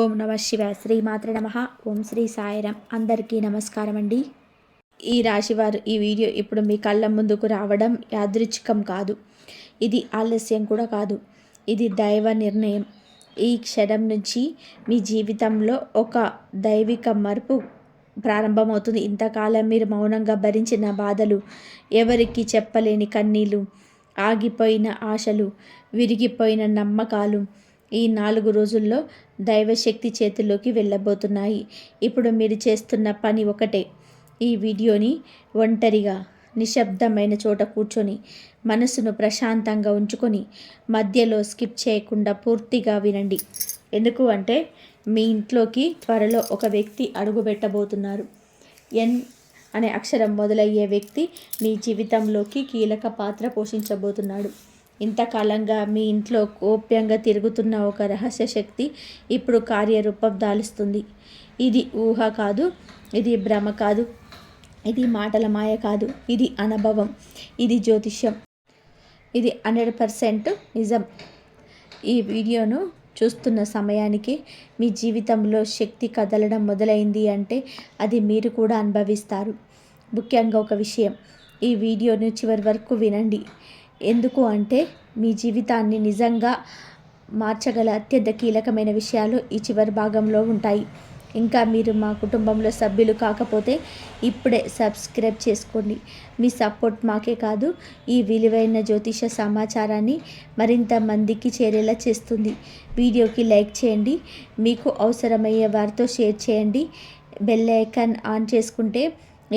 ఓం నమ శివ శ్రీమాత్ర నమ. ఓం శ్రీ సాయిరామ్. అందరికీ నమస్కారం అండి ఈ రాశివారు ఈ వీడియో ఇప్పుడు మీ కళ్ళ ముందుకు రావడం యాదృచ్ఛికం కాదు. ఇది ఆలస్యం కూడా కాదు. ఇది దైవ నిర్ణయం. ఈ క్షణం నుంచి మీ జీవితంలో ఒక దైవిక మార్పు ప్రారంభమవుతుంది. ఇంతకాలం మీరు మౌనంగా భరించిన బాధలు ఎవరికి చెప్పలేని కన్నీళ్ళు ఆగిపోయిన ఆశలు విరిగిపోయిన నమ్మకాలు ఈ నాలుగు రోజుల్లో దైవశక్తి చేతిలోకి వెళ్ళబోతున్నాయి. ఇప్పుడు మీరు చేస్తున్న పని ఒకటే. ఈ వీడియోని ఒంటరిగా నిశ్శబ్దమైన చోట కూర్చొని మనసును ప్రశాంతంగా ఉంచుకొని మధ్యలో స్కిప్ చేయకుండా పూర్తిగా వినండి. ఎందుకు అంటే మీ ఇంట్లోకి త్వరలో ఒక వ్యక్తి అడుగుపెట్టబోతున్నారు. ఎన్ అనే అక్షరం మొదలయ్యే వ్యక్తి మీ జీవితంలోకి కీలక పాత్ర పోషించబోతున్నాడు. ఇంతకాలంగా మీ ఇంట్లో గోప్యంగా తిరుగుతున్న ఒక రహస్య శక్తి ఇప్పుడు కార్యరూపం దాలుస్తుంది. ఇది ఊహ కాదు ఇది భ్రమ కాదు ఇది మాటల మాయ కాదు ఇది అనుభవం ఇది జ్యోతిష్యం. ఇది హండ్రెడ్ పర్సెంట్ నిజం. ఈ వీడియోను చూస్తున్న సమయానికి మీ జీవితంలో శక్తి కదలడం మొదలైంది అంటే అది మీరు కూడా అనుభవిస్తారు. ముఖ్యంగా ఒక విషయం ఈ వీడియోను చివరి వరకు వినండి. ఎందుకు అంటే మీ జీవితాన్ని నిజంగా మార్చగల అత్యంత కీలకమైన విషయాలు ఈ చివరి భాగంలో ఉంటాయి. ఇంకా మీరు మా కుటుంబంలో సభ్యులు కాకపోతే ఇప్పుడే సబ్స్క్రైబ్ చేసుకోండి. మీ సపోర్ట్ మాకే కాదు ఈ విలువైన జ్యోతిష సమాచారాన్ని మరింత మందికి చేరేలా చేస్తుంది. వీడియోకి లైక్ చేయండి మీకు అవసరమయ్యే వారితో షేర్ చేయండి. బెల్ ఐకాన్ ఆన్ చేసుకుంటే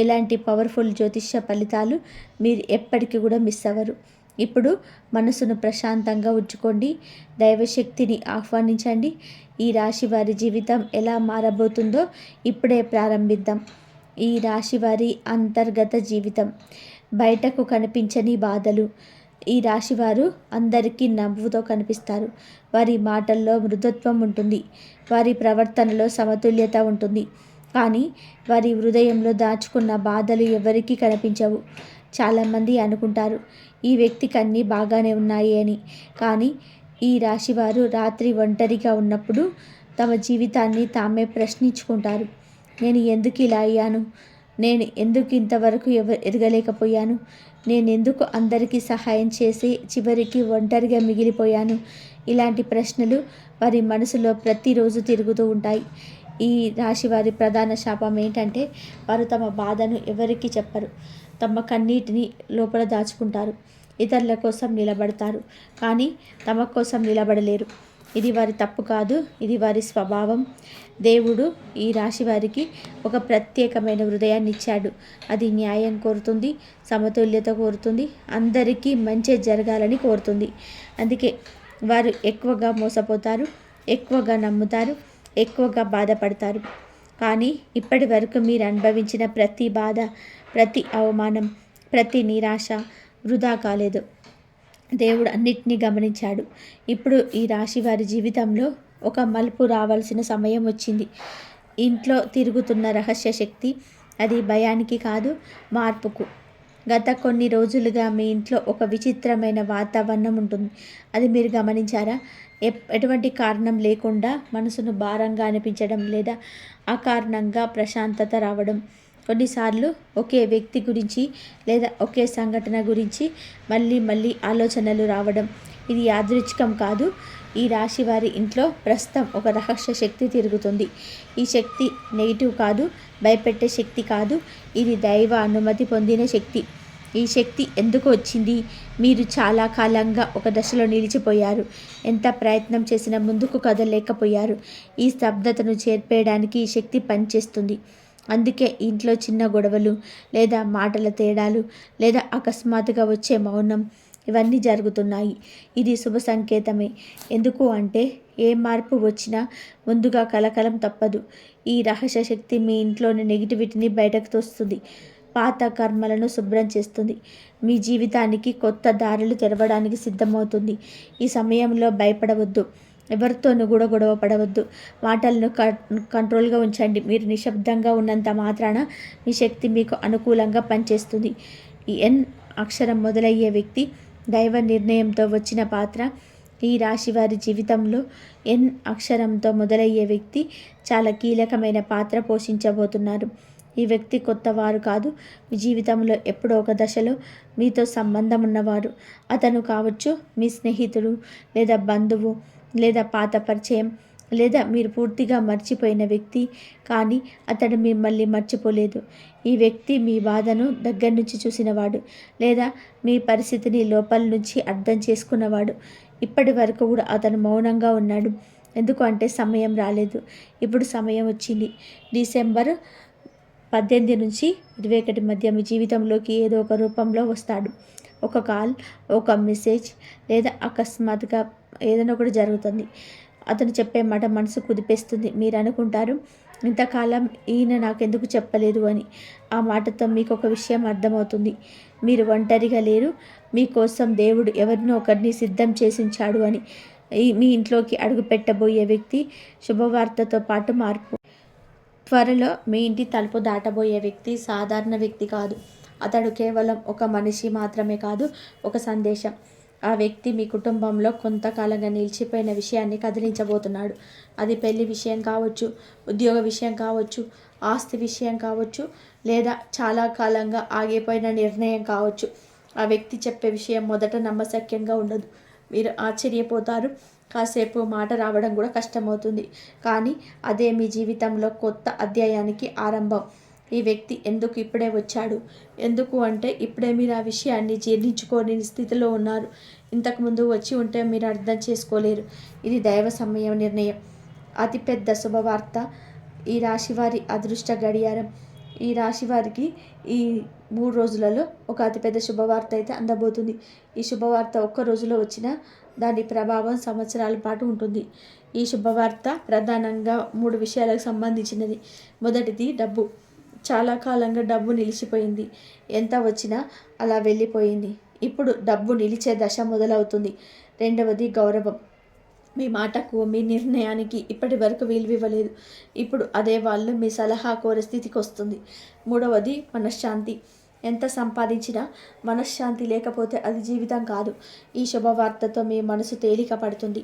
ఇలాంటి పవర్ఫుల్ జ్యోతిష ఫలితాలు మీరు ఎప్పటికీ కూడా మిస్ అవ్వరు. ఇప్పుడు మనసును ప్రశాంతంగా ఉంచుకోండి. దైవశక్తిని ఆహ్వానించండి. ఈ రాశి వారి జీవితం ఎలా మారబోతుందో ఇప్పుడే ప్రారంభిద్దాం. ఈ రాశి వారి అంతర్గత జీవితం. బయటకు కనిపించని బాధలు. ఈ రాశివారు అందరికీ నవ్వుతో కనిపిస్తారు. వారి మాటల్లో మృదుత్వం ఉంటుంది. వారి ప్రవర్తనలో సమతుల్యత ఉంటుంది. కానీ వారి హృదయంలో దాచుకున్న బాధలు ఎవరికీ కనిపించవు. చాలామంది అనుకుంటారు ఈ వ్యక్తికి అన్నీ బాగానే ఉన్నాయి అని. కానీ ఈ రాశివారు రాత్రి ఒంటరిగా ఉన్నప్పుడు తమ జీవితాన్ని తామే ప్రశ్నించుకుంటారు. నేను ఎందుకు ఇలా అయ్యాను? నేను ఎందుకు ఇంతవరకు ఎవ ఎదగలేకపోయాను? నేను ఎందుకు అందరికీ సహాయం చేసి చివరికి ఒంటరిగా మిగిలిపోయాను? ఇలాంటి ప్రశ్నలు వారి మనసులో ప్రతిరోజు తిరుగుతూ ఉంటాయి. ఈ రాశి వారి ప్రధాన శాపం ఏంటంటే వారు తమ బాధను ఎవరికి చెప్పరు. తమ కన్నీటిని లోపల దాచుకుంటారు. ఇతరుల కోసం నిలబడతారు కానీ తమ కోసం నిలబడలేరు. ఇది వారి తప్పు కాదు ఇది వారి స్వభావం. దేవుడు ఈ రాశి వారికి ఒక ప్రత్యేకమైన హృదయాన్ని ఇచ్చాడు. అది న్యాయం కోరుతుంది సమతుల్యత కోరుతుంది అందరికీ మంచి జరగాలని కోరుతుంది. అందుకే వారు ఎక్కువగా మోసపోతారు ఎక్కువగా నమ్ముతారు ఎక్కువగా బాధపడతారు. కానీ ఇప్పటి వరకు మీరు అనుభవించిన ప్రతి బాధ ప్రతి అవమానం ప్రతి నిరాశ వృధా కాలేదు. దేవుడు అన్నిటినీ గమనించాడు. ఇప్పుడు ఈ రాశి వారి జీవితంలో ఒక మలుపు రావాల్సిన సమయం వచ్చింది. ఇంట్లో తిరుగుతున్న రహస్య శక్తి అది భయానికి కాదు మార్పుకు. గత కొన్ని రోజులుగా మీ ఇంట్లో ఒక విచిత్రమైన వాతావరణం ఉంటుంది. అది మీరు గమనించారా? ఎటువంటి కారణం లేకుండా మనసును భారంగా అనిపించడం లేదా అకారణంగా ప్రశాంతత రావడం? కొన్నిసార్లు ఒకే వ్యక్తి గురించి లేదా ఒకే సంఘటన గురించి మళ్ళీ మళ్ళీ ఆలోచనలు రావడం ఇది యాదృచ్ఛికం కాదు. ఈ రాశి వారి ఇంట్లో ప్రస్తుతం ఒక రహస్య శక్తి తిరుగుతుంది. ఈ శక్తి నెగిటివ్ కాదు భయపెట్టే శక్తి కాదు. ఇది దైవ అనుమతి పొందిన శక్తి. ఈ శక్తి ఎందుకు వచ్చింది? మీరు చాలా కాలంగా ఒక దశలో నిలిచిపోయారు. ఎంత ప్రయత్నం చేసినా ముందుకు కదలేకపోయారు ఈ స్తబ్దతను చేర్పేయడానికి ఈ శక్తి పనిచేస్తుంది. అందుకే ఇంట్లో చిన్న గొడవలు లేదా మాటల తేడాలు లేదా అకస్మాత్తుగా వచ్చే మౌనం ఇవన్నీ జరుగుతున్నాయి. ఇది శుభ సంకేతమే. ఎందుకు అంటే ఏ మార్పు వచ్చినా ముందుగా కలకలం తప్పదు. ఈ రహస్య శక్తి మీ ఇంట్లోని నెగిటివిటీని బయటకు తోస్తుంది. పాత కర్మలను శుభ్రం చేస్తుంది. మీ జీవితానికి కొత్త దారులు తెరవడానికి సిద్ధమవుతుంది. ఈ సమయంలో భయపడవద్దు. ఎవరితోనూ కూడా గొడవ పడవద్దు. మాటలను కంట్రోల్గా ఉంచండి. మీరు నిశ్శబ్దంగా ఉన్నంత మాత్రాన మీ శక్తి మీకు అనుకూలంగా పనిచేస్తుంది. ఈ ఎన్ అక్షరం మొదలయ్యే వ్యక్తి దైవ నిర్ణయంతో వచ్చిన పాత్ర ఈ రాశి వారి జీవితంలో ఎన్ అక్షరంతో మొదలయ్యే వ్యక్తి చాలా కీలకమైన పాత్ర పోషించబోతున్నారు. ఈ వ్యక్తి కొత్తవారు కాదు. మీ జీవితంలో ఎప్పుడో ఒక దశలో మీతో సంబంధం ఉన్నవారు అతను కావచ్చు మీ స్నేహితుడు లేదా బంధువు లేదా పాత పరిచయం లేదా మీరు పూర్తిగా మర్చిపోయిన వ్యక్తి కానీ అతడు మిమ్మల్ని మర్చిపోలేదు. ఈ వ్యక్తి మీ బాధను దగ్గర నుంచి చూసినవాడు లేదా మీ పరిస్థితిని లోపల నుంచి అర్థం చేసుకున్నవాడు. ఇప్పటి వరకు కూడా అతను మౌనంగా ఉన్నాడు. ఎందుకు అంటే సమయం రాలేదు. ఇప్పుడు సమయం వచ్చింది. డిసెంబర్ పద్దెనిమిది నుంచి ఇరవై ఒకటి మధ్య మీ జీవితంలోకి ఏదో ఒక రూపంలో వస్తాడు. ఒక కాల్ ఒక మెసేజ్ లేదా అకస్మాత్తుగా ఏదైనా ఒకటి జరుగుతుంది. అతను చెప్పే మాట మనసు కుదిపేస్తుంది. మీరు అనుకుంటారు ఇంతకాలం ఈయన నాకెందుకు చెప్పలేదు అని. ఆ మాటతో మీకు ఒక విషయం అర్థమవుతుంది. మీరు ఒంటరిగా లేరు. మీకోసం దేవుడు ఎవరినో ఒకరిని సిద్ధం చేసించాడు అని. ఈ మీ ఇంట్లోకి అడుగు పెట్టబోయే వ్యక్తి శుభవార్తతో పాటు మార్పు. త్వరలో మీ ఇంటి తలుపు దాటబోయే వ్యక్తి సాధారణ వ్యక్తి కాదు. అతడు కేవలం ఒక మనిషి మాత్రమే కాదు ఒక సందేశం. ఆ వ్యక్తి మీ కుటుంబంలో కొంతకాలంగా నిలిచిపోయిన విషయాన్ని కదిలించబోతున్నాడు. అది పెళ్ళి విషయం కావచ్చు ఉద్యోగ విషయం కావచ్చు ఆస్తి విషయం కావచ్చు లేదా చాలా కాలంగా ఆగిపోయిన నిర్ణయం కావచ్చు. ఆ వ్యక్తి చెప్పే విషయం మొదట నమ్మశక్యంగా ఉండదు. మీరు ఆశ్చర్యపోతారు. కాసేపు మాట రావడం కూడా కష్టమవుతుంది. కానీ అదే మీ జీవితంలో కొత్త అధ్యాయానికి ఆరంభం. ఈ వ్యక్తి ఎందుకు ఇప్పుడే వచ్చాడు? ఎందుకు అంటే ఇప్పుడే మీరు ఆ విషయాన్ని జీర్ణించుకోని స్థితిలో ఉన్నారు. ఇంతకుముందు వచ్చి ఉంటే మీరు అర్థం చేసుకోలేరు. ఇది దైవ సమయం నిర్ణయం. అతిపెద్ద శుభవార్త. ఈ రాశివారి అదృష్ట గడియారం. ఈ రాశి వారికి ఈ మూడు రోజులలో ఒక అతిపెద్ద శుభవార్త అయితే అందబోతుంది. ఈ శుభవార్త ఒక్క రోజులో వచ్చిన దాని ప్రభావం సంవత్సరాల పాటు ఉంటుంది. ఈ శుభవార్త ప్రధానంగా మూడు విషయాలకు సంబంధించినది. మొదటిది డబ్బు. చాలా కాలంగా డబ్బు నిలిచిపోయింది. ఎంత వచ్చినా అలా వెళ్ళిపోయింది. ఇప్పుడు డబ్బు నిలిచే దశ మొదలవుతుంది. రెండవది గౌరవం. మీ మాటకు మీ నిర్ణయానికి ఇప్పటి వరకు విలువివ్వలేదు. ఇప్పుడు అదే వాళ్ళు మీ సలహా కోరే స్థితికి వస్తుంది. మూడవది మనశ్శాంతి. ఎంత సంపాదించినా మనశ్శాంతి లేకపోతే అది జీవితం కాదు. ఈ శుభవార్తతో మీ మనసు తేలిక పడుతుంది.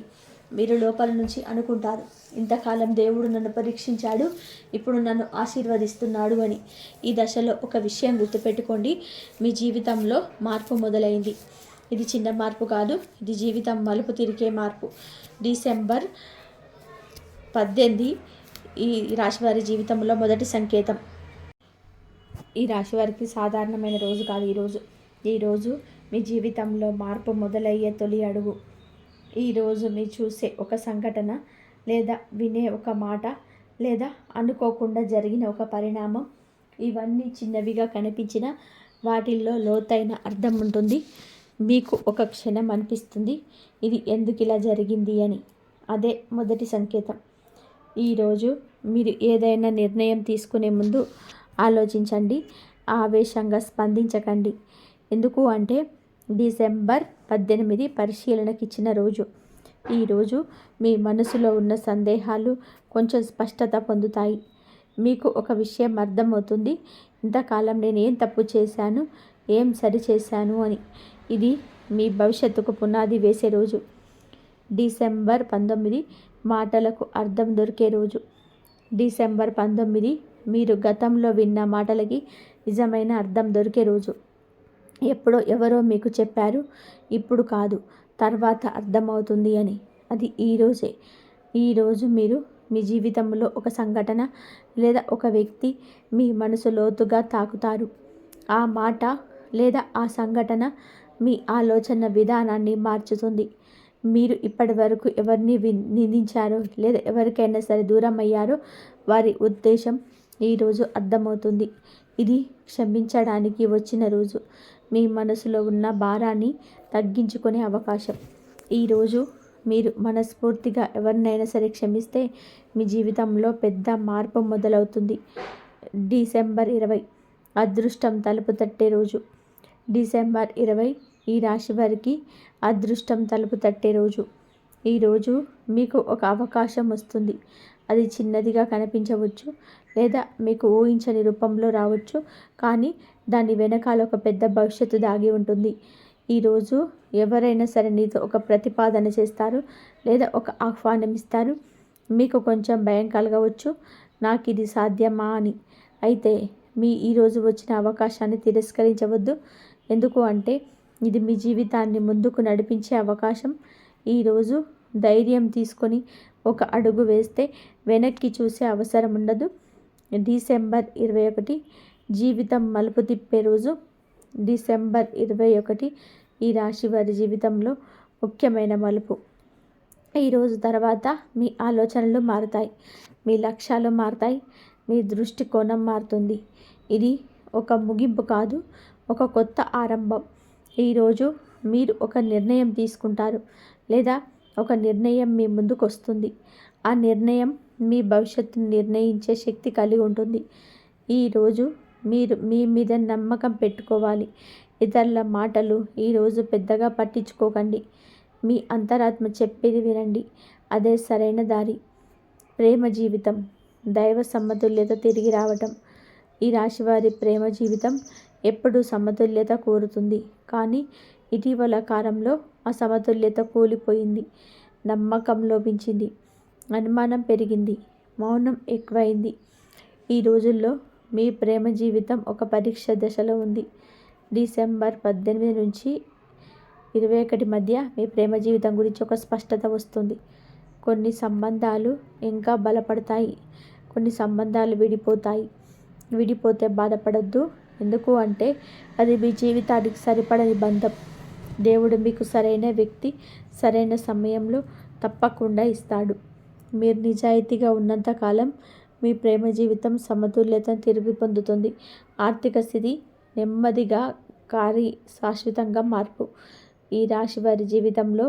మీరు లోపల నుంచి అనుకుంటారు. ఇంతకాలం దేవుడు నన్ను పరీక్షించాడు. ఇప్పుడు నన్ను ఆశీర్వదిస్తున్నాడు అని. ఈ దశలో ఒక విషయం గుర్తుపెట్టుకోండి. మీ జీవితంలో మార్పు మొదలైంది. ఇది చిన్న మార్పు కాదు. ఇది జీవితం మలుపు తిరిగే మార్పు. డిసెంబర్ పద్దెనిమిది ఈ రాశివారి జీవితంలో మొదటి సంకేతం. ఈ రాశి వారికి సాధారణమైన రోజు కాదు ఈరోజు ఈరోజు మీ జీవితంలో మార్పు మొదలయ్యే తొలి అడుగు. ఈరోజు మీ చూసే ఒక సంఘటన లేదా వినే ఒక మాట లేదా అనుకోకుండా జరిగిన ఒక పరిణామం ఇవన్నీ చిన్నవిగా కనిపించిన వాటిల్లో లోతైన అర్థం ఉంటుంది. మీకు ఒక క్షణం అనిపిస్తుంది ఇది ఎందుకు ఇలా జరిగింది అని. అదే మొదటి సంకేతం. ఈరోజు మీరు ఏదైనా నిర్ణయం తీసుకునే ముందు ఆలోచించండి ఆవేశంగా స్పందించకండి. ఎందుకు అంటే డిసెంబర్ పద్దెనిమిది పరిశీలనకి ఇచ్చిన రోజు ఈరోజు మీ మనసులో ఉన్న సందేహాలు కొంచెం స్పష్టత పొందుతాయి. మీకు ఒక విషయం అర్థమవుతుంది. ఇంతకాలం నేను ఏం తప్పు చేశాను? ఏం సరి చేశాను అని. ఇది మీ భవిష్యత్తుకు పునాది వేసే రోజు. డిసెంబర్ పంతొమ్మిది మాటలకు అర్థం దొరికే రోజు. డిసెంబర్ పంతొమ్మిది మీరు గతంలో విన్న మాటలకి నిజమైన అర్థం దొరికే రోజు. ఎప్పుడో ఎవరో మీకు చెప్పారు? ఇప్పుడు కాదు. తర్వాత అర్థమవుతుంది అని. అది ఈరోజే ఈరోజు మీరు మీ జీవితంలో ఒక సంఘటన లేదా ఒక వ్యక్తి మీ మనసు లోతుగా తాకుతారు. ఆ మాట లేదా ఆ సంఘటన మీ ఆలోచన విధానాన్ని మార్చుతుంది. మీరు ఇప్పటి వరకు ఎవరిని నిందించారో లేదా ఎవరికైనా సరే దూరం అయ్యారో వారి ఉద్దేశం ఈరోజు అర్థమవుతుంది. ఇది క్షమించడానికి వచ్చిన రోజు. మీ మనసులో ఉన్న భారాన్ని తగ్గించుకునే అవకాశం. ఈరోజు మీరు మనస్ఫూర్తిగా ఎవరినైనా సరే క్షమిస్తే మీ జీవితంలో పెద్ద మార్పు మొదలవుతుంది. డిసెంబర్ ఇరవై అదృష్టం తలుపు తట్టే రోజు. డిసెంబర్ ఇరవై ఈ రాశి వారికి అదృష్టం తలుపు తట్టే రోజు. ఈరోజు మీకు ఒక అవకాశం వస్తుంది. అది చిన్నదిగా కనిపించవచ్చు లేదా మీకు ఊహించని రూపంలో రావచ్చు కానీ దాని వెనకాల ఒక పెద్ద భవిష్యత్తు దాగి ఉంటుంది. ఈరోజు ఎవరైనా సరే నీతో ఒక ప్రతిపాదన చేస్తారు లేదా ఒక ఆహ్వానం ఇస్తారు. మీకు కొంచెం భయం కలగవచ్చు. నాకు ఇది సాధ్యమా అని. అయితే మీ ఈరోజు వచ్చిన అవకాశాన్ని తిరస్కరించవద్దు. ఎందుకు అంటే ఇది మీ జీవితాన్ని ముందుకు నడిపించే అవకాశం. ఈరోజు ధైర్యం తీసుకొని ఒక అడుగు వేస్తే వెనక్కి చూసే అవసరం ఉండదు. డిసెంబర్ ఇరవై ఒకటి జీవితం మలుపు తిప్పే రోజు. డిసెంబర్ ఇరవై ఒకటి ఈ రాశి వారి జీవితంలో ముఖ్యమైన మలుపు. ఈరోజు తర్వాత మీ ఆలోచనలు మారుతాయి మీ లక్ష్యాలు మారుతాయి మీ దృష్టికోణం మారుతుంది. ఇది ఒక ముగింపు కాదు ఒక కొత్త ఆరంభం. ఈరోజు మీరు ఒక నిర్ణయం తీసుకుంటారు లేదా ఒక నిర్ణయం మీ ముందుకు వస్తుంది ఆ నిర్ణయం మీ భవిష్యత్తును నిర్ణయించే శక్తి కలిగి ఉంటుంది. ఈరోజు మీరు మీ మీద నమ్మకం పెట్టుకోవాలి. ఇతరుల మాటలు ఈరోజు పెద్దగా పట్టించుకోకండి. మీ అంతరాత్మ చెప్పేది వినండి. అదే సరైన దారి. ప్రేమ జీవితం దైవ సమతుల్యత తిరిగి రావటం. ఈ రాశివారి ప్రేమ జీవితం ఎప్పుడూ సమతుల్యత కోరుతుంది. కానీ ఇటీవల కాలంలో అసమతుల్యత సమతుల్యత కూలిపోయింది. నమ్మకం లోపించింది. అనుమానం పెరిగింది. మౌనం ఎక్కువైంది. ఈ రోజుల్లో మీ ప్రేమ జీవితం ఒక పరీక్ష దశలో ఉంది. డిసెంబర్ పద్దెనిమిది నుంచి ఇరవై ఒకటి మధ్య మీ ప్రేమ జీవితం గురించి ఒక స్పష్టత వస్తుంది. కొన్ని సంబంధాలు ఇంకా బలపడతాయి. కొన్ని సంబంధాలు విడిపోతాయి. విడిపోతే బాధపడద్దు. ఎందుకు అంటే అది మీ జీవితానికి సరిపడని బంధం. దేవుడు మీకు సరైన వ్యక్తి సరైన సమయంలో తప్పకుండా ఇస్తాడు. మీరు నిజాయితీగా ఉన్నంతకాలం మీ ప్రేమ జీవితం సమతుల్యతను తిరిగి పొందుతుంది. ఆర్థిక స్థితి నెమ్మదిగా కారి శాశ్వతంగా మార్పు. ఈ రాశి వారి జీవితంలో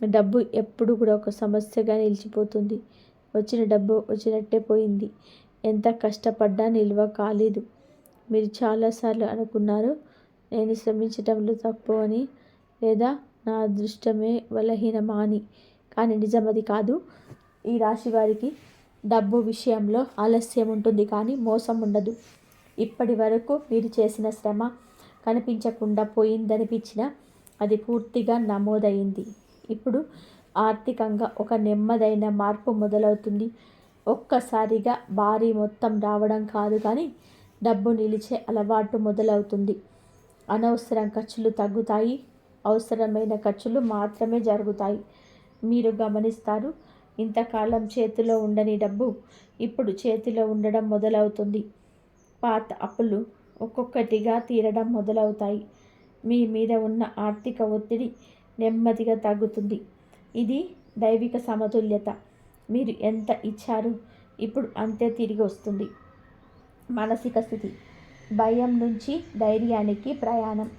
డబ్బు ఎప్పుడు కూడా ఒక సమస్యగా నిలిచిపోతుంది. వచ్చిన డబ్బు వచ్చినట్టే పోయింది. ఎంత కష్టపడ్డా నిల్వ కాలేదు. మీరు చాలాసార్లు అనుకున్నారు నేను శ్రమించటంలో తప్పు అని లేదా నా అదృష్టమే బలహీనమా అని కానీ నిజం అది కాదు. ఈ రాశి వారికి డబ్బు విషయంలో ఆలస్యం ఉంటుంది కానీ మోసం ఉండదు. ఇప్పటి వరకు మీరు చేసిన శ్రమ కనిపించకుండా పోయిందనిపించిన అది పూర్తిగా నమోదైంది. ఇప్పుడు ఆర్థికంగా ఒక నెమ్మదైన మార్పు మొదలవుతుంది. ఒక్కసారిగా భారీ మొత్తం రావడం కాదు కానీ డబ్బు నిలిచే అలవాటు మొదలవుతుంది. అనవసరం ఖర్చులు తగ్గుతాయి. అవసరమైన ఖర్చులు మాత్రమే జరుగుతాయి. మీరు గమనిస్తారు ఇంతకాలం చేతిలో ఉండని డబ్బు ఇప్పుడు చేతిలో ఉండడం మొదలవుతుంది. పాత అప్పులు ఒక్కొక్కటిగా తీరడం మొదలవుతాయి. మీ మీద ఉన్న ఆర్థిక ఒత్తిడి నెమ్మదిగా తగ్గుతుంది. ఇది దైవిక సమతుల్యత. మీరు ఎంత ఇచ్చారు ఇప్పుడు అంతే తిరిగి వస్తుంది. మానసిక స్థితి. భయం నుంచి ధైర్యానికి ప్రయాణం.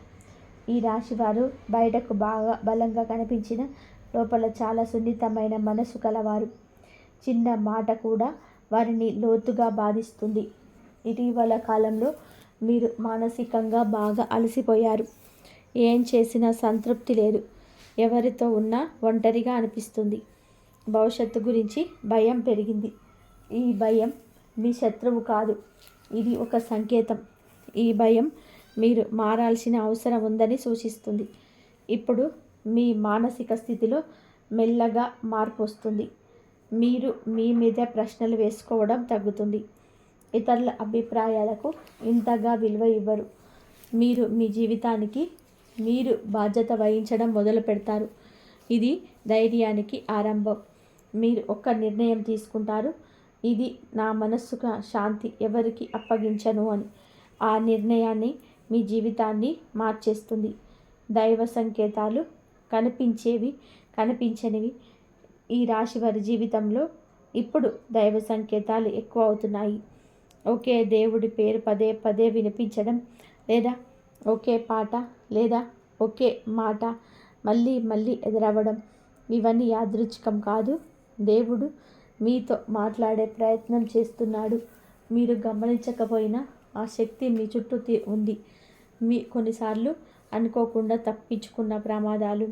ఈ రాశివారు బయటకు బాగా బలంగా కనిపించిన లోపల చాలా సున్నితమైన మనసు కలవారు. చిన్న మాట కూడా వారిని లోతుగా బాధిస్తుంది. ఇటీవల కాలంలో మీరు మానసికంగా బాగా అలసిపోయారు. ఏం చేసినా సంతృప్తి లేదు. ఎవరితో ఉన్నా ఒంటరిగా అనిపిస్తుంది. భవిష్యత్తు గురించి భయం పెరిగింది. ఈ భయం మీ శత్రువు కాదు. ఇది ఒక సంకేతం. ఈ భయం మీరు మారాల్సిన అవసరం ఉందని సూచిస్తుంది. ఇప్పుడు మీ మానసిక స్థితిలో మెల్లగా మార్పు వస్తుంది మీరు మీ మీద ప్రశ్నలు వేసుకోవడం తగ్గుతుంది. ఇతరుల అభిప్రాయాలకు ఇంతగా విలువ ఇవ్వరు. మీరు మీ జీవితానికి మీరు బాధ్యత వహించడం మొదలు పెడతారు. ఇది ధైర్యానికి ఆరంభం. మీరు ఒక నిర్ణయం తీసుకుంటారు. ఇది నా మనస్సుకు శాంతి ఎవరికి అప్పగించను అని. ఆ నిర్ణయాన్ని మీ జీవితాన్ని మార్చేస్తుంది. దైవ సంకేతాలు కనిపించేవి కనిపించనివి ఈ రాశి వారి జీవితంలో ఇప్పుడు దైవ సంకేతాలు ఎక్కువ అవుతున్నాయి. ఒకే దేవుడి పేరు పదే పదే వినిపించడం లేదా ఒకే పాట లేదా ఒకే మాట మళ్ళీ మళ్ళీ ఎదురవ్వడం ఇవన్నీ యాదృచ్ఛికం కాదు. దేవుడు మీతో మాట్లాడే ప్రయత్నం చేస్తున్నాడు. మీరు గమనించకపోయినా ఆ శక్తి మీ చుట్టూ ఉంది. మీ కొన్నిసార్లు అనుకోకుండా తప్పించుకున్న ప్రమాదాలు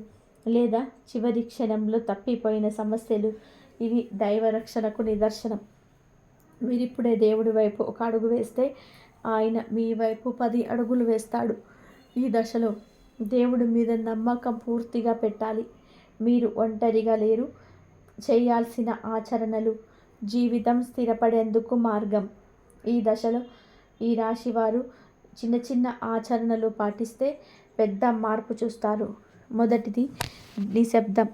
లేదా చివరి క్షణంలో తప్పిపోయిన సమస్యలు. ఇవి దైవరక్షణకు నిదర్శనం. మీరిప్పుడే దేవుడి వైపు ఒక అడుగు వేస్తే ఆయన మీ వైపు పది అడుగులు వేస్తాడు. ఈ దశలో దేవుడి మీద నమ్మకం పూర్తిగా పెట్టాలి. మీరు ఒంటరిగా లేరు. చేయాల్సిన ఆచరణలు జీవితం స్థిరపడేందుకు మార్గం. ఈ దశలో ఈ రాశి వారు చిన్న చిన్న ఆచరణలు పాటిస్తే పెద్ద మార్పు చూస్తారు. మొదటిది నిశ్శబ్దం.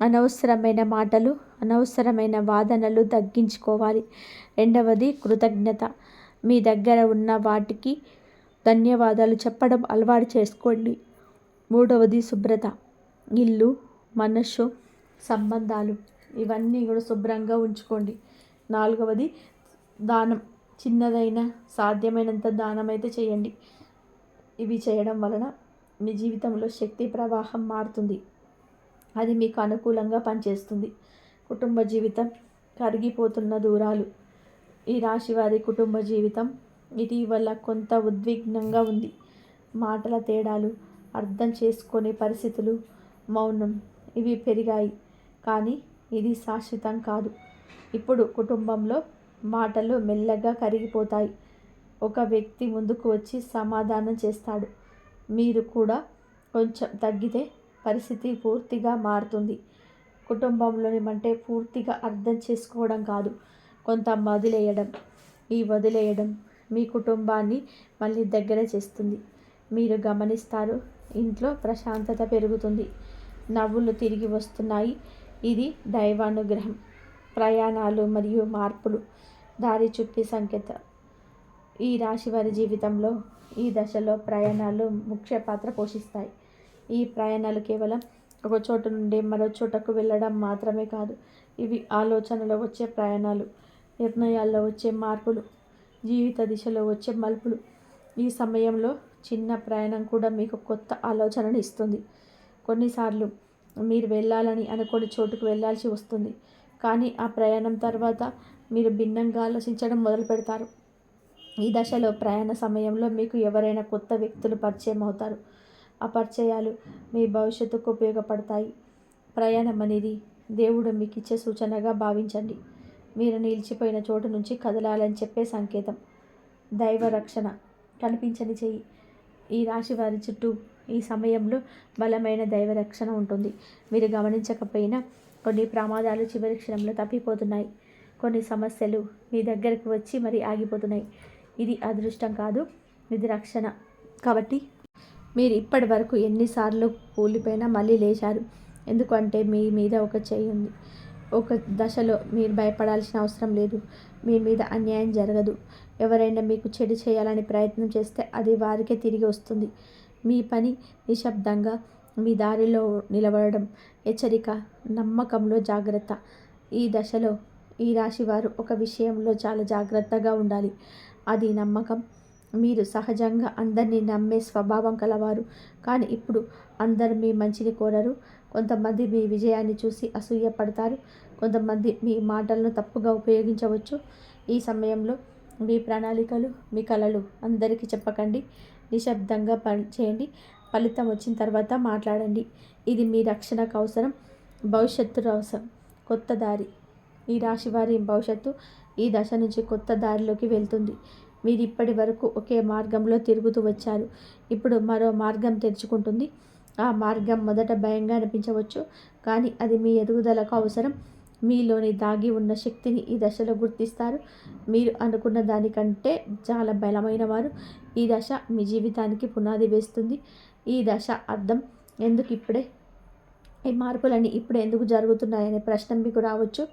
అనవసరమైన మాటలు అనవసరమైన వాదనలు తగ్గించుకోవాలి. రెండవది కృతజ్ఞత. మీ దగ్గర ఉన్న వాటికి ధన్యవాదాలు చెప్పడం అలవాటు చేసుకోండి. మూడవది శుభ్రత. ఇల్లు మనస్సు సంబంధాలు. ఇవన్నీ కూడా శుభ్రంగా ఉంచుకోండి. నాలుగవది దానం. చిన్నదైన సాధ్యమైనంత దానమైతే చేయండి. ఇవి చేయడం వలన మీ జీవితంలో శక్తి ప్రవాహం మారుతుంది. అది మీకు అనుకూలంగా పనిచేస్తుంది. కుటుంబ జీవితం కరిగిపోతున్న దూరాలు. ఈ రాశి వారి కుటుంబ జీవితం ఇటీవల కొంత ఉద్విగ్నంగా ఉంది. మాటల తేడాలు అర్థం చేసుకునే పరిస్థితులు మౌనం ఇవి పెరిగాయి. కానీ ఇది శాశ్వతం కాదు. ఇప్పుడు కుటుంబంలో మాటలు మెల్లగా కరిగిపోతాయి. ఒక వ్యక్తి ముందుకు వచ్చి సమాధానం చేస్తాడు. మీరు కూడా కొంచెం తగ్గితే పరిస్థితి పూర్తిగా మారుతుంది. కుటుంబంలోని అంటే పూర్తిగా అర్థం చేసుకోవడం కాదు. కొంత వదిలేయడం. ఈ వదిలేయడం మీ కుటుంబాన్ని మళ్ళీ దగ్గర చేస్తుంది. మీరు గమనిస్తారు ఇంట్లో ప్రశాంతత పెరుగుతుంది. నవ్వులు తిరిగి వస్తున్నాయి. ఇది దైవానుగ్రహం. ప్రయాణాలు మరియు మార్పులు. దారి చుట్టి సంకేతం. ఈ రాశి వారి జీవితంలో ఈ దశలో ప్రయాణాలు ముఖ్య పాత్ర పోషిస్తాయి. ఈ ప్రయాణాలు కేవలం ఒక చోటు నుండి మరో చోటకు వెళ్ళడం మాత్రమే కాదు ఇవి ఆలోచనలో వచ్చే ప్రయాణాలు నిర్ణయాల్లో వచ్చే మార్పులు జీవిత దిశలో వచ్చే మలుపులు. ఈ సమయంలో చిన్న ప్రయాణం కూడా మీకు కొత్త ఆలోచనను ఇస్తుంది. కొన్నిసార్లు మీరు వెళ్ళాలని అనుకోని చోటుకు వెళ్ళాల్సి వస్తుంది. కానీ ఆ ప్రయాణం తర్వాత మీరు భిన్నంగా ఆలోచించడం మొదలు పెడతారు. ఈ దశలో ప్రయాణ సమయంలో మీకు ఎవరైనా కొత్త వ్యక్తులు పరిచయం అవుతారు. ఆ పరిచయాలు మీ భవిష్యత్తుకు ఉపయోగపడతాయి. ప్రయాణం అనేది దేవుడు మీకు ఇచ్చే సూచనగా భావించండి. మీరు నిలిచిపోయిన చోటు నుంచి కదలాలని చెప్పే సంకేతం. దైవ రక్షణ కనిపించని చెయ్యి. ఈ రాశి వారి చుట్టూ ఈ సమయంలో బలమైన దైవ రక్షణ ఉంటుంది. మీరు గమనించకపోయినా కొన్ని ప్రమాదాలు చివరి క్షణంలో తప్పిపోతున్నాయి. కొన్ని సమస్యలు మీ దగ్గరకు వచ్చి మరి ఆగిపోతున్నాయి. ఇది అదృష్టం కాదు ఇది రక్షణ. కాబట్టి మీరు ఇప్పటి వరకు ఎన్నిసార్లు కూలిపోయినా మళ్ళీ లేచారు. ఎందుకంటే మీ మీద ఒక చెయ్యి ఉంది. ఒక దశలో మీరు భయపడాల్సిన అవసరం లేదు. మీ మీద అన్యాయం జరగదు. ఎవరైనా మీకు చెడు చేయాలని ప్రయత్నం చేస్తే అది వారికే తిరిగి వస్తుంది. మీ పని నిశ్శబ్దంగా మీ దారిలో నిలబడడం హెచ్చరిక నమ్మకంలో జాగ్రత్త. ఈ దశలో ఈ రాశి వారు ఒక విషయంలో చాలా జాగ్రత్తగా ఉండాలి. అది నమ్మకం. మీరు సహజంగా అందరినీ నమ్మే స్వభావం కలవారు. కానీ ఇప్పుడు అందరు మీ మంచిని కోరరు. కొంతమంది మీ విజయాన్ని చూసి అసూయ పడతారు. కొంతమంది మీ మాటలను తప్పుగా ఉపయోగించవచ్చు. ఈ సమయంలో మీ ప్రణాళికలు మీ కళలు అందరికీ చెప్పకండి. నిశ్శబ్దంగా పని చేయండి. ఫలితం వచ్చిన తర్వాత మాట్లాడండి. ఇది మీ రక్షణకు అవసరం. భవిష్యత్తు అవసరం. కొత్త దారి. ఈ రాశి వారి భవిష్యత్తు ఈ దశ నుంచి కొత్త దారిలోకి వెళ్తుంది. మీరు ఇప్పటి వరకు ఒకే మార్గంలో తిరుగుతూ వచ్చారు. ఇప్పుడు మరో మార్గం తెరుచుకుంటుంది. ఆ మార్గం మొదట భయంగా అనిపించవచ్చు. కానీ అది మీ ఎదుగుదలకు అవసరం. మీలోని దాగి ఉన్న శక్తిని ఈ దశలో గుర్తిస్తారు. మీరు అనుకున్న దానికంటే చాలా బలమైన వారు. ఈ దశ మీ జీవితానికి పునాది వేస్తుంది. ఈ దశ అర్థం. ఎందుకు ఇప్పుడే? ఈ మార్పులన్నీ ఇప్పుడు ఎందుకు జరుగుతున్నాయనే ప్రశ్న మీకు రావచ్చు.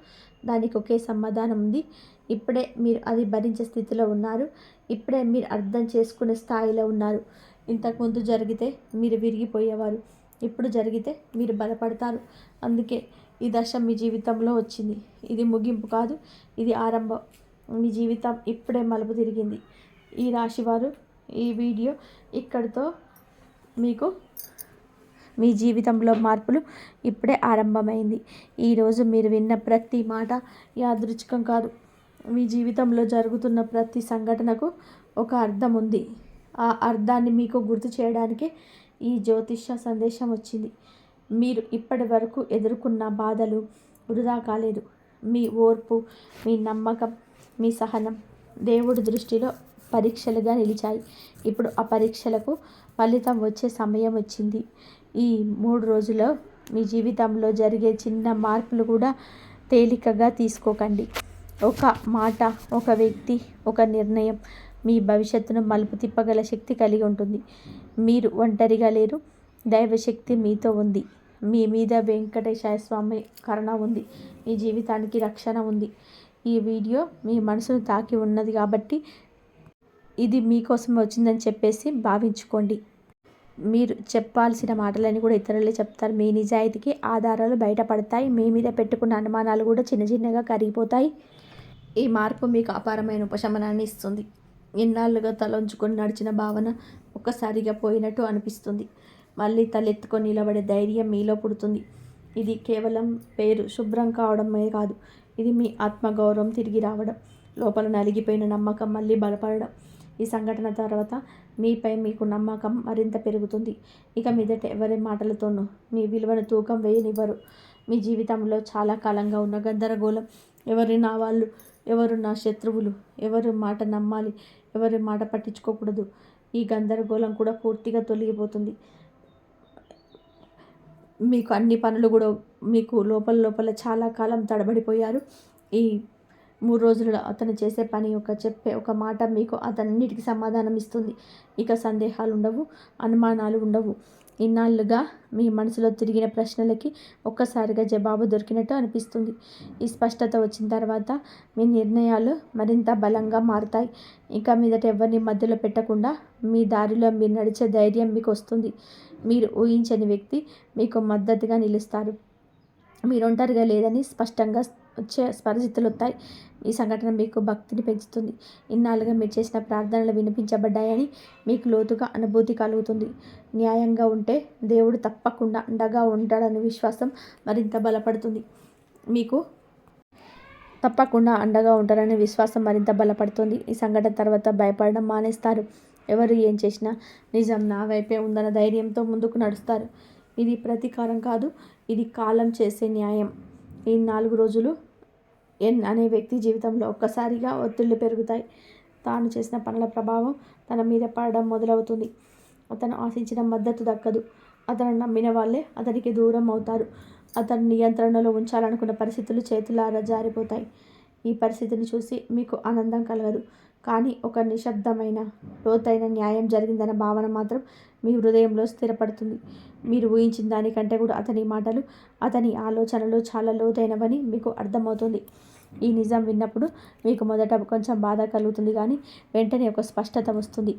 దానికి ఒకే సమాధానం ఉంది. ఇప్పుడే మీరు అది భరించే స్థితిలో ఉన్నారు. ఇప్పుడే మీరు అర్థం చేసుకునే స్థాయిలో ఉన్నారు. ఇంతకుముందు జరిగితే మీరు విరిగిపోయేవారు. ఇప్పుడు జరిగితే మీరు బలపడతారు. అందుకే ఈ దశ మీ జీవితంలో వచ్చింది. ఇది ముగింపు కాదు ఇది ఆరంభం. మీ జీవితం ఇప్పుడే మలుపు తిరిగింది. ఈ రాశివారు ఈ వీడియో ఇక్కడితో మీకు? మీ జీవితంలో మార్పులు ఇప్పుడే ఆరంభమైంది. ఈరోజు మీరు విన్న ప్రతి మాట యాదృచ్ఛికం కాదు. మీ జీవితంలో జరుగుతున్న ప్రతి సంఘటనకు ఒక అర్థం ఉంది. ఆ అర్థాన్ని మీకు గుర్తు చేయడానికి ఈ జ్యోతిష సందేశం వచ్చింది. మీరు ఇప్పటి వరకు ఎదుర్కొన్న బాధలు వృధా కాలేదు. మీ ఓర్పు మీ నమ్మకం మీ సహనం దేవుడి దృష్టిలో పరీక్షలుగా నిలిచాయి. ఇప్పుడు ఆ పరీక్షలకు ఫలితం వచ్చే సమయం వచ్చింది. ఈ మూడు రోజుల్లో మీ జీవితంలో జరిగే చిన్న మార్పులు కూడా తేలికగా తీసుకోకండి. ఒక మాట ఒక వ్యక్తి ఒక నిర్ణయం మీ భవిష్యత్తును మలుపు తిప్పగల శక్తి కలిగి ఉంటుంది. మీరు ఒంటరిగా లేరు. దైవశక్తి మీతో ఉంది. మీ మీద వెంకటేశ్వర స్వామి కరుణ ఉంది. మీ జీవితానికి రక్షణ ఉంది. ఈ వీడియో మీ మనసును తాకి ఉన్నది కాబట్టి ఇది మీకోసం వచ్చిందని చెప్పేసి భావించుకోండి. మీరు చెప్పాల్సిన మాటలని కూడా ఇతరులే చెప్తారు. మీ నిజాయితీకి ఆధారాలు బయటపడతాయి. మీ మీద పెట్టుకున్న అనుమానాలు కూడా చిన్న చిన్నగా కరిగిపోతాయి. ఈ మార్పు మీకు అపారమైన ఉపశమనాన్ని ఇస్తుంది. ఎన్నాళ్ళుగా తలంచుకొని నడిచిన భావన ఒక్కసారిగా పోయినట్టు అనిపిస్తుంది. మళ్ళీ తలెత్తుకొని నిలబడే ధైర్యం మీలో పుడుతుంది. ఇది కేవలం పేరు శుభ్రం కావడమే కాదు. ఇది మీ ఆత్మగౌరవం తిరిగి రావడం లోపల నలిగిపోయిన నమ్మకం మళ్ళీ బలపడడం. ఈ సంఘటన తర్వాత మీపై మీకు నమ్మకం మరింత పెరుగుతుంది. ఇక మీదట ఎవరి మాటలతోనూ మీ విలువను తూకం వేయనివ్వరు. మీ జీవితంలో చాలా కాలంగా ఉన్న గందరగోళం. ఎవరి నా వాళ్ళు ఎవరు నా శత్రువులు ఎవరి మాట నమ్మాలి ఎవరి మాట పట్టించుకోకూడదు. ఈ గందరగోళం కూడా పూర్తిగా తొలగిపోతుంది. మీకు అన్ని పనులు కూడా మీకు లోపల లోపల చాలా కాలం తడబడిపోయారు. ఈ మూడు రోజులలో అతను చేసే పని ఒక చెప్పే ఒక మాట మీకు అతన్నిటికి సమాధానం ఇస్తుంది. ఇక సందేహాలు ఉండవు అనుమానాలు ఉండవు. ఇన్నాళ్ళుగా మీ మనసులో తిరిగిన ప్రశ్నలకి ఒక్కసారిగా జవాబు దొరికినట్టు అనిపిస్తుంది. ఈ స్పష్టత వచ్చిన తర్వాత మీ నిర్ణయాలు మరింత బలంగా మారుతాయి. ఇంకా మీదట ఎవరిని మధ్యలో పెట్టకుండా మీ దారిలో మీరు నడిచే ధైర్యం మీకు వస్తుంది. మీరు ఊహించని వ్యక్తి మీకు మద్దతుగా నిలుస్తారు. మీరు ఒంటరిగా లేదని స్పష్టంగా వచ్చే పరిస్థితులు వస్తాయి ఈ సంఘటన మీకు భక్తిని పెంచుతుంది. ఇన్నాళ్ళుగా మీరు చేసిన ప్రార్థనలు వినిపించబడ్డాయని మీకు లోతుగా అనుభూతి కలుగుతుంది. న్యాయంగా ఉంటే దేవుడు తప్పకుండా అండగా ఉంటాడని విశ్వాసం మరింత బలపడుతుంది. మీకు తప్పకుండా అండగా ఉంటారనే విశ్వాసం మరింత బలపడుతుంది. ఈ సంఘటన తర్వాత భయపడడం మానేస్తారు. ఎవరు ఏం చేసినా నిజం నా వైపే ఉందన్న ధైర్యంతో ముందుకు నడుస్తారు. ఇది ప్రతీకారం కాదు. ఇది కాలం చేసే న్యాయం. ఈ నాలుగు రోజులు ఎన్ అనే వ్యక్తి జీవితంలో ఒక్కసారిగా ఒత్తిళ్ళు పెరుగుతాయి. తాను చేసిన పనుల ప్రభావం తన మీద పడడం మొదలవుతుంది. అతను ఆశించిన మద్దతు దక్కదు. అతను నమ్మిన వాళ్ళే అతనికి దూరం అవుతారు. అతను నియంత్రణలో ఉంచాలనుకున్న పరిస్థితులు చేతులారా జారిపోతాయి. ఈ పరిస్థితిని చూసి మీకు ఆనందం కలగదు. కానీ ఒక నిశ్శబ్దమైన లోతైన న్యాయం జరిగిందన్న భావన మాత్రం మీ హృదయంలో స్థిరపడుతుంది. మీరు ఊహించిన దానికంటే కూడా అతని మాటలు అతని ఆలోచనలు చాలా లోతైనవని మీకు అర్థమవుతుంది. ఈ నిజం విన్నప్పుడు మీకు మొదట కొంచెం బాధ కలుగుతుంది కానీ వెంటనే ఒక స్పష్టత వస్తుంది.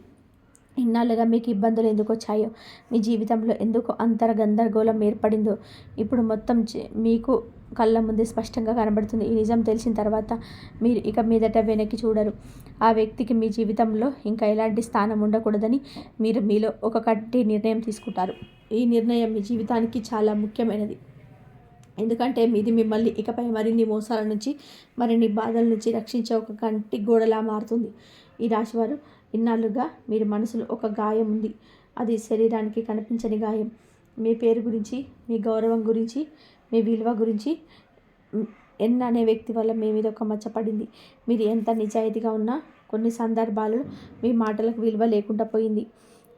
ఇన్నాళ్ళుగా మీకు ఇబ్బందులు ఎందుకు వచ్చాయో? మీ జీవితంలో ఎందుకు అంతర గందరగోళం ఏర్పడిందో? ఇప్పుడు మొత్తం మీకు కళ్ళ ముందే స్పష్టంగా కనబడుతుంది. ఈ నిజం తెలిసిన తర్వాత మీరు ఇక మీదట వెనక్కి చూడరు. ఆ వ్యక్తికి మీ జీవితంలో ఇంకా ఎలాంటి స్థానం ఉండకూడదని మీరు మీలో ఒక కట్టి నిర్ణయం తీసుకుంటారు. ఈ నిర్ణయం మీ జీవితానికి చాలా ముఖ్యమైనది. ఎందుకంటే మీది మిమ్మల్ని ఇకపై మరిన్ని మోసాల నుంచి మరిన్ని బాధల నుంచి రక్షించే ఒక కంటి గోడలా మారుతుంది. ఈ రాశివారు ఇన్నాళ్ళుగా మీరు మనసులో ఒక గాయం ఉంది. అది శరీరానికి కనిపించని గాయం. మీ పేరు గురించి మీ గౌరవం గురించి మీ విలువ గురించి ఎన్ అనే వ్యక్తి వల్ల మీ మీద ఒక మచ్చపడింది మీరు ఎంత నిజాయితీగా ఉన్నా కొన్ని సందర్భాలు మీ మాటలకు విలువ లేకుండా పోయింది.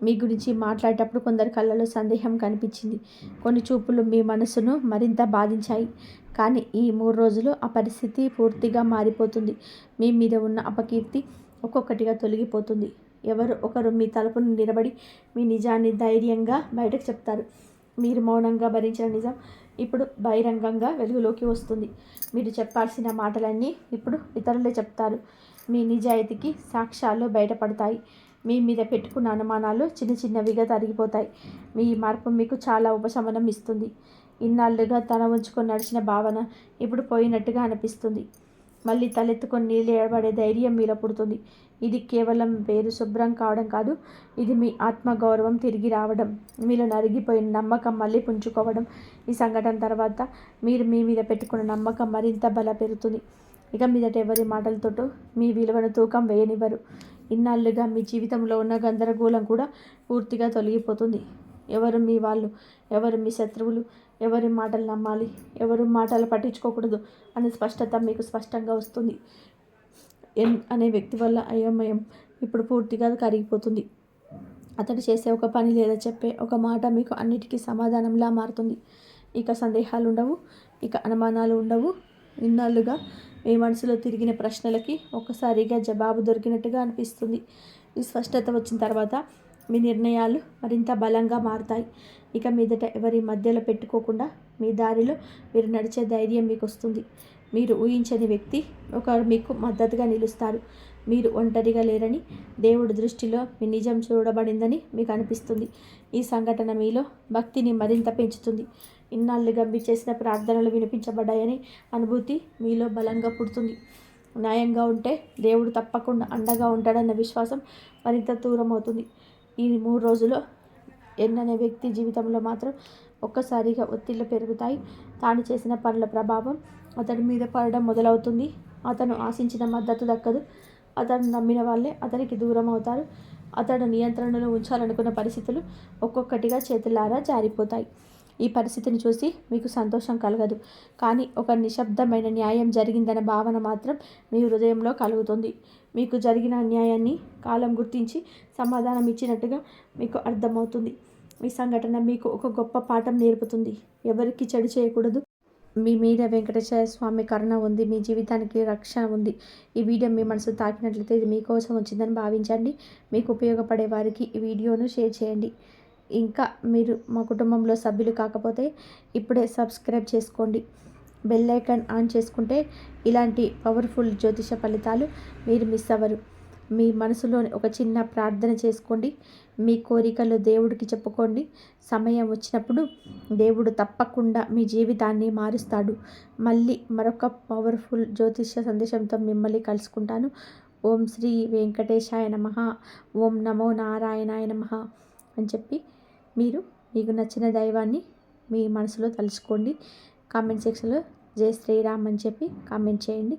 మీ గురించి మాట్లాడేటప్పుడు కొందరి కళ్ళలో సందేహం కనిపించింది. కొన్ని చూపులు మీ మనసును మరింత బాధించాయి. కానీ ఈ మూడు రోజులు ఆ పరిస్థితి పూర్తిగా మారిపోతుంది. మీ మీద ఉన్న అపకీర్తి ఒక్కొక్కటిగా తొలగిపోతుంది. ఎవరు ఒకరు మీ తలుపును నిలబడి మీ నిజాన్ని ధైర్యంగా బయటకు చెప్తారు. మీరు మౌనంగా భరించిన నిజం ఇప్పుడు బహిరంగంగా వెలుగులోకి వస్తుంది. మీరు చెప్పాల్సిన మాటలన్నీ ఇప్పుడు ఇతరులే చెప్తారు. మీ నిజాయితీకి సాక్ష్యాలు బయటపడతాయి. మీ మీద పెట్టుకున్న అనుమానాలు చిన్న చిన్నవిగా తరిగిపోతాయి. మీ మార్పు మీకు చాలా ఉపశమనం ఇస్తుంది. ఇన్నాళ్ళుగా తన ఉంచుకొని నడిచిన భావన ఇప్పుడు పోయినట్టుగా అనిపిస్తుంది. మళ్ళీ తలెత్తుకొని నీళ్ళు ఏడబడే ధైర్యం మీలో పుడుతుంది. ఇది కేవలం పేరు శుభ్రం కావడం కాదు ఇది మీ ఆత్మగౌరవం తిరిగి రావడం. మీలో నరిగిపోయిన నమ్మకం మళ్ళీ పుంజుకోవడం. ఈ సంఘటన తర్వాత మీరు మీ మీద పెట్టుకున్న నమ్మకం మరింత బల పెరుగుతుంది. ఇక మీదట ఎవరి మాటలతోటో మీ విలువను తూకం వేయనివ్వరు. ఇన్నాళ్ళుగా మీ జీవితంలో ఉన్న గందరగోళం కూడా పూర్తిగా తొలగిపోతుంది. ఎవరు మీ వాళ్ళు ఎవరు మీ శత్రువులు ఎవరి మాటలు నమ్మాలి? ఎవరి మాటలు పట్టించుకోకూడదు అనే స్పష్టత మీకు స్పష్టంగా వస్తుంది. ఎన్ అనే వ్యక్తి వల్ల అయోమయం ఇప్పుడు పూర్తిగా కరిగిపోతుంది. అతడు చేసే ఒక పని లేదా చెప్పే ఒక మాట మీకు అన్నిటికీ సమాధానంలా మారుతుంది. ఇక సందేహాలు ఉండవు ఇక అనుమానాలు ఉండవు. ఇన్నాళ్ళుగా మీ మనసులో తిరిగిన ప్రశ్నలకి ఒక్కసారిగా జవాబు దొరికినట్టుగా అనిపిస్తుంది. ఈ స్పష్టత వచ్చిన తర్వాత మీ నిర్ణయాలు మరింత బలంగా మారుతాయి. ఇక మీదట ఎవరి మధ్యలో పెట్టుకోకుండా మీ దారిలో మీరు నడిచే ధైర్యం మీకు వస్తుంది మీరు ఊహించని వ్యక్తి ఒకరు మీకు మద్దతుగా నిలుస్తారు. మీరు ఒంటరిగా లేరని దేవుడి దృష్టిలో మీ నిజం చూడబడిందని మీకు అనిపిస్తుంది. ఈ సంఘటన మీలో భక్తిని మరింత పెంచుతుంది. ఇన్నాళ్ళుగా మీరు చేసిన ప్రార్థనలు వినిపించబడ్డాయని అనుభూతి మీలో బలంగా పుడుతుంది. న్యాయంగా ఉంటే దేవుడు తప్పకుండా అండగా ఉంటాడన్న విశ్వాసం మరింత దూరం అవుతుంది ఈ మూడు రోజుల్లో ఎన్ననే వ్యక్తి జీవితంలో మాత్రం ఒక్కసారిగా ఒత్తిళ్ళు పెరుగుతాయి. తాను చేసిన పనుల ప్రభావం అతడి మీద పడడం మొదలవుతుంది. అతను ఆశించిన మద్దతు దక్కదు. అతను నమ్మిన వాళ్ళే అతనికి దూరం అవుతారు. అతడు నియంత్రణలో ఉంచాలనుకున్న పరిస్థితులు ఒక్కొక్కటిగా చేతులారా జారిపోతాయి. ఈ పరిస్థితిని చూసి మీకు సంతోషం కలగదు. కానీ ఒక నిశ్శబ్దమైన న్యాయం జరిగిందన్న భావన మాత్రం మీ హృదయంలో కలుగుతుంది. మీకు జరిగిన అన్యాయాన్ని కాలం గుర్తించి సమాధానం ఇచ్చినట్టుగా మీకు అర్థమవుతుంది. ఈ సంఘటన మీకు ఒక గొప్ప పాఠం నేర్పుతుంది. ఎవరికి చెడు చేయకూడదు. మీ మీద వెంకటేశ్వర స్వామి కరుణ ఉంది. మీ జీవితానికి రక్షణ ఉంది. ఈ వీడియో మీ మనసు తాకినట్లయితే ఇది మీకోసం వచ్చిందని భావించండి. మీకు ఉపయోగపడే వారికి ఈ వీడియోను షేర్ చేయండి. ఇంకా మీరు మా కుటుంబంలో సభ్యులు కాకపోతే ఇప్పుడే సబ్స్క్రైబ్ చేసుకోండి. బెల్ ఐకాన్ ఆన్ చేసుకుంటే ఇలాంటి పవర్ఫుల్ జ్యోతిష ఫలితాలు మీరు మిస్ అవ్వరు. మీ మనసులోని ఒక చిన్న ప్రార్థన చేసుకోండి. మీ కోరికలు దేవుడికి చెప్పుకోండి. సమయం వచ్చినప్పుడు దేవుడు తప్పకుండా మీ జీవితాన్ని మారుస్తాడు. మళ్ళీ మరొక పవర్ఫుల్ జ్యోతిష్య సందేశంతో మిమ్మల్ని కలుసుకుంటాను. ఓం శ్రీ వెంకటేశాయ నమ. ఓం నమో నారాయణాయ నమ అని చెప్పి మీరు మీకు నచ్చిన దైవాన్ని మీ మనసులో తలుచుకోండి. కామెంట్ సెక్షన్లో జై శ్రీరామ్ అని చెప్పి కామెంట్ చేయండి.